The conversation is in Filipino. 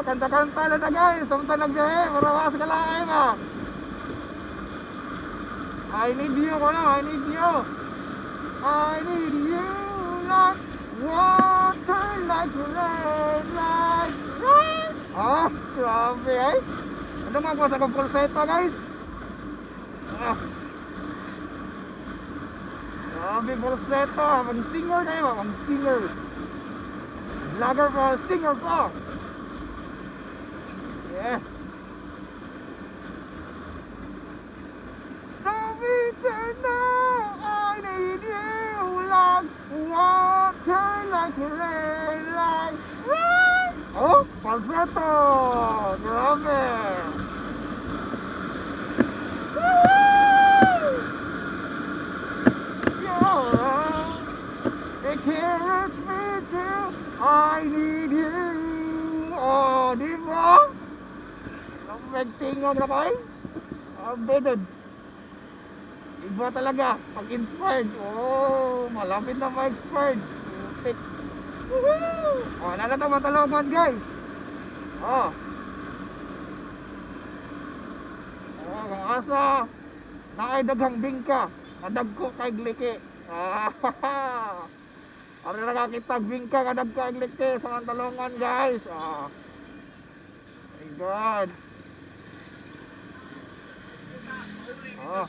Oh, kanta-kanta na guys. Samta nagbiyahe. Marawas ka lang ay ba? I need you ko na. I need you. I need you like water like rain like rain. Ah, grabe ay. Ano nga po sa kong pulseto guys? Ah. Grabe pulseto. Oh, Mag-singer kayo ba? Mag-singer. Vlogger pa. Singer pa. Yeah. Love now, I need you like water, like rain, like. Oh, falsetto! Grabe! Woo! It me to I need you. Oh, di ba? Ang magtingog na kayo? Ang bedod. Iba talaga, pag inspired. Oh, malapit na ma-expired. Putik. Woohoo! Oh, nalata matalogan guys. Oh. Oh, kung asa, naay daghang bingka, kadagko kay gliki. Ah, Ano na nakakita bingka kadagko kay gliki sa talongan guys. Ah. My God. Oh.